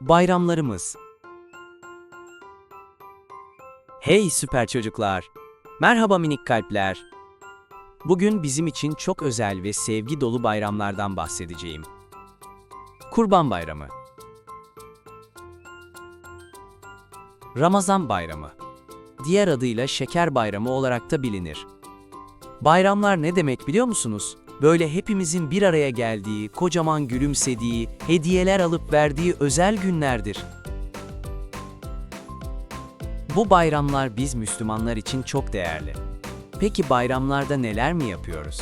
Bayramlarımız. Hey süper çocuklar. Merhaba minik kalpler. Bugün bizim için çok özel ve sevgi dolu bayramlardan bahsedeceğim. Kurban Bayramı. Ramazan Bayramı. Diğer adıyla Şeker Bayramı olarak da bilinir. Bayramlar ne demek biliyor musunuz? Böyle hepimizin bir araya geldiği, kocaman gülümsediği, hediyeler alıp verdiği özel günlerdir. Bu bayramlar biz Müslümanlar için çok değerli. Peki bayramlarda neler mi yapıyoruz?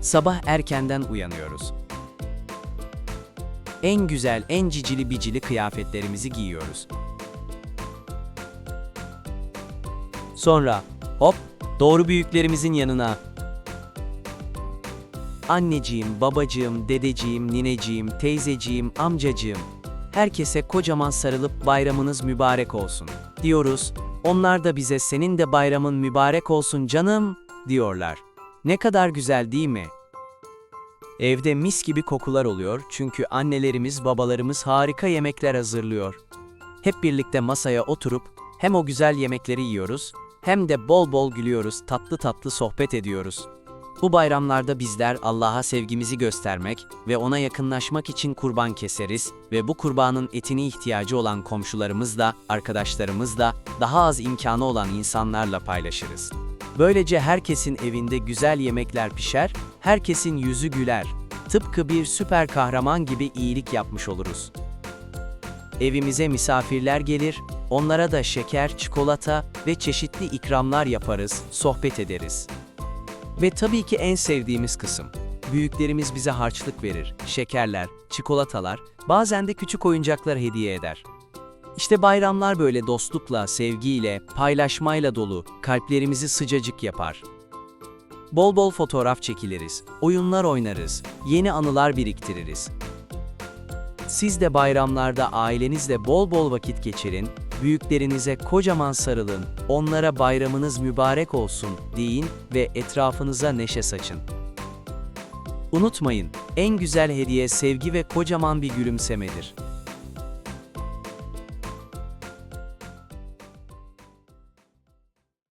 Sabah erkenden uyanıyoruz. En güzel, en cicili bicili kıyafetlerimizi giyiyoruz. Sonra hop doğru büyüklerimizin yanına. Anneciğim, babacığım, dedeciğim, nineciğim, teyzeciğim, amcacığım. Herkese kocaman sarılıp bayramınız mübarek olsun diyoruz. Onlar da bize senin de bayramın mübarek olsun canım diyorlar. Ne kadar güzel değil mi? Evde mis gibi kokular oluyor çünkü annelerimiz, babalarımız harika yemekler hazırlıyor. Hep birlikte masaya oturup hem o güzel yemekleri yiyoruz hem de bol bol gülüyoruz, tatlı tatlı sohbet ediyoruz. Bu bayramlarda bizler Allah'a sevgimizi göstermek ve ona yakınlaşmak için kurban keseriz ve bu kurbanın etine ihtiyacı olan komşularımızla, arkadaşlarımızla, daha az imkanı olan insanlarla paylaşırız. Böylece herkesin evinde güzel yemekler pişer, herkesin yüzü güler. Tıpkı bir süper kahraman gibi iyilik yapmış oluruz. Evimize misafirler gelir, onlara da şeker, çikolata ve çeşitli ikramlar yaparız, sohbet ederiz. Ve tabii ki en sevdiğimiz kısım. Büyüklerimiz bize harçlık verir, şekerler, çikolatalar, bazen de küçük oyuncaklar hediye eder. İşte bayramlar böyle dostlukla, sevgiyle, paylaşmayla dolu, kalplerimizi sıcacık yapar. Bol bol fotoğraf çekiliriz, oyunlar oynarız, yeni anılar biriktiririz. Siz de bayramlarda ailenizle bol bol vakit geçirin, büyüklerinize kocaman sarılın, onlara bayramınız mübarek olsun deyin ve etrafınıza neşe saçın. Unutmayın, en güzel hediye sevgi ve kocaman bir gülümsemedir.